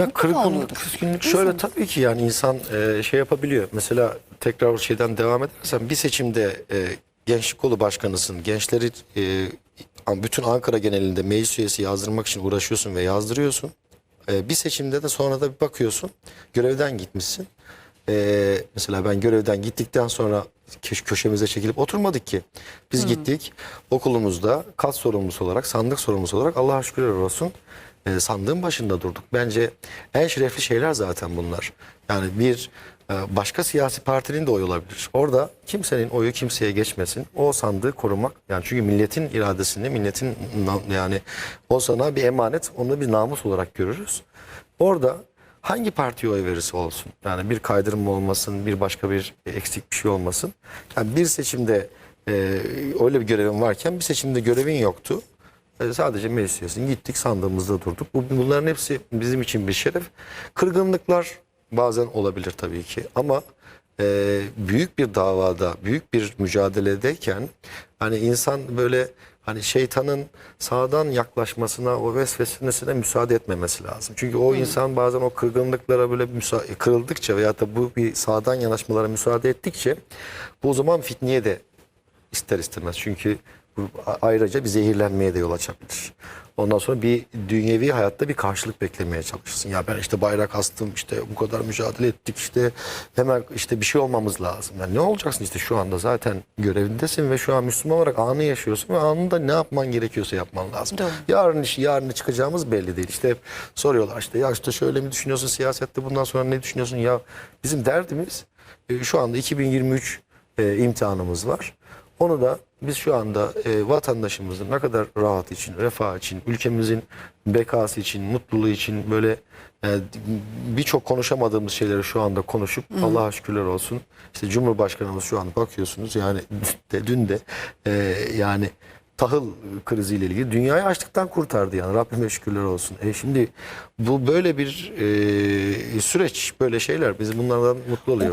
Ya kırgınlık, küskünlük şöyle tabii ki yani insan e, şey yapabiliyor. Mesela tekrar o şeyden devam edersen bir seçimde e, gençlik kolu başkanısın. Gençleri e, bütün Ankara genelinde meclis üyesi yazdırmak için uğraşıyorsun ve yazdırıyorsun. E, bir seçimde de sonra da bir bakıyorsun görevden gitmişsin. E, mesela ben görevden gittikten sonra köş- köşemize çekilip oturmadık ki. Biz gittik okulumuzda kat sorumlusu olarak, sandık sorumlusu olarak Allah'a şükürler olsun e, sandığın başında durduk. Bence en şerefli şeyler zaten bunlar. Yani bir e, başka siyasi partinin de oyu olabilir. Orada kimsenin oyu kimseye geçmesin. O sandığı korumak. Yani çünkü milletin iradesini, milletin yani o sana bir emanet, onu bir namus olarak görürüz. Orada hangi partiye oy verirse olsun. Yani bir kaydırım olmasın, bir başka bir eksik bir şey olmasın. Yani bir seçimde e, öyle bir görevin varken bir seçimde görevin yoktu. E, sadece meclis gittik sandığımızda durduk. Bu, bunların hepsi bizim için bir şeref. Kırgınlıklar bazen olabilir tabii ki ama e, büyük bir davada, büyük bir mücadeledeyken hani insan böyle hani şeytanın sağdan yaklaşmasına, o vesvesesine müsaade etmemesi lazım. Çünkü o insan bazen o kırgınlıklara böyle kırıldıkça veya da bu bir sağdan yanaşmalara müsaade ettikçe bu o zaman fitneye de ister istemez. Çünkü bu ayrıca bir zehirlenmeye de yol açabilir. Ondan sonra bir dünyevi hayatta bir karşılık beklemeye çalışırsın. Ya ben işte bayrak astım, işte bu kadar mücadele ettik, işte hemen işte bir şey olmamız lazım. Yani ne olacaksın işte şu anda zaten görevindesin ve şu an Müslüman olarak anı yaşıyorsun ve anında ne yapman gerekiyorsa yapman lazım. Doğru. Yarın iş, yarın çıkacağımız belli değil. İşte hep soruyorlar işte ya işte şöyle mi düşünüyorsun siyasette bundan sonra ne düşünüyorsun? Ya bizim derdimiz e, şu anda 2023 e, imtihanımız var. Onu da biz şu anda e, vatandaşımızın ne kadar rahat için, refah için, ülkemizin bekası için, mutluluğu için böyle e, birçok konuşamadığımız şeyleri şu anda konuşup Allah'a şükürler olsun. İşte Cumhurbaşkanımız şu an bakıyorsunuz yani de, dün de e, yani tahıl kriziyle ilgili dünyayı açlıktan kurtardı yani Rabbime şükürler olsun. E şimdi bu böyle bir e, süreç böyle şeyler biz bunlardan mutlu oluyoruz.